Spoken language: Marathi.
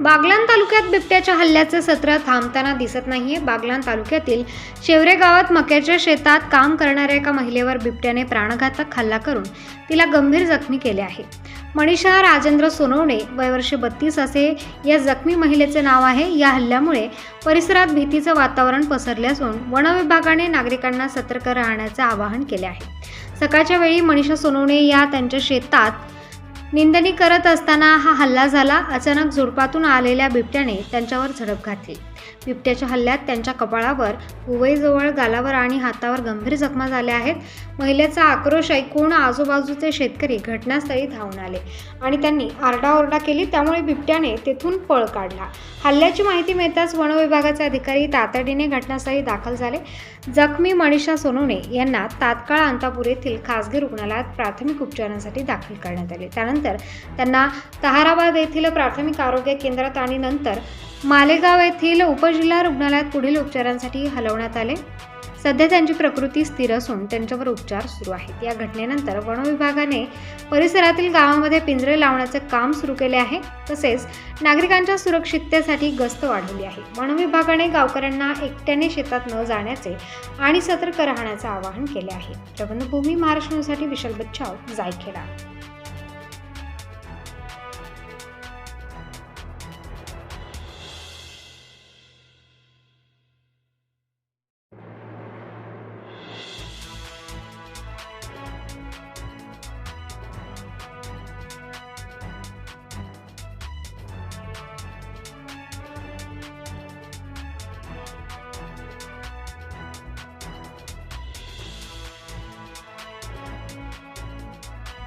बागलाण तालुक्यात बिबट्याच्या हल्ल्याचे सत्र थांबताना दिसत नाहीये. बागलाण तालुक्यातील शेवरे गावात मक्याच्या शेतात काम करणाऱ्या एका महिलेवर बिबट्याने प्राणघातक हल्ला करून तिला गंभीर जखमी केले आहे. मनीषा राजेंद्र सोनवणे वयवर्षे बत्तीस असे या जखमी महिलेचे नाव आहे. या हल्ल्यामुळे परिसरात भीतीचं वातावरण पसरले असून वनविभागाने नागरिकांना सतर्क राहण्याचे आवाहन केले आहे. सकाळच्या वेळी मनीषा सोनवणे या त्यांच्या शेतात निंदणी करत असताना हा हल्ला झाला अचानक झुडपातून आलेल्या बिबट्याने त्यांच्यावर झडप घातली. बिबट्याच्या हल्ल्यात त्यांच्या कपाळावर उवईजवळ गालावर आणि हातावर गंभीर जखमा झाल्या आहेत. महिलेचा आक्रोश ऐकून आजूबाजूचे शेतकरी घटनास्थळी धावून आले आणि त्यांनी आरडाओरडा केली. त्यामुळे बिबट्याने तेथून पळ काढला. हल्ल्याची माहिती मिळताच वनविभागाचे अधिकारी तातडीने घटनास्थळी दाखल झाले. जखमी मनीषा सोनोने यांना तात्काळ अंतापूर येथील खासगी रुग्णालयात प्राथमिक उपचारांसाठी दाखल करण्यात आले. त्यानंतर त्यांना तहाराबाद येथील प्राथमिक आरोग्य केंद्रात आणि नंतर मालेगाव येथील उपजिल्हा रुग्णालयात पुढील उपचारांसाठी हलवण्यात आले. सध्या त्यांची प्रकृती स्थिर असून त्यांच्यावर उपचार सुरू आहेत. या घटनेनंतर वनविभागाने परिसरातील गावामध्ये पिंजरे लावण्याचे काम सुरू केले आहे. तसेच नागरिकांच्या सुरक्षिततेसाठी गस्त वाढवली आहे. वनविभागाने गावकऱ्यांना एकट्याने शेतात न जाण्याचे आणि सतर्क राहण्याचे आवाहन केले आहे. प्रबंधभूमी महाराष्ट्र न्यूजसाठी विशाल बच्चाव जायखेडा.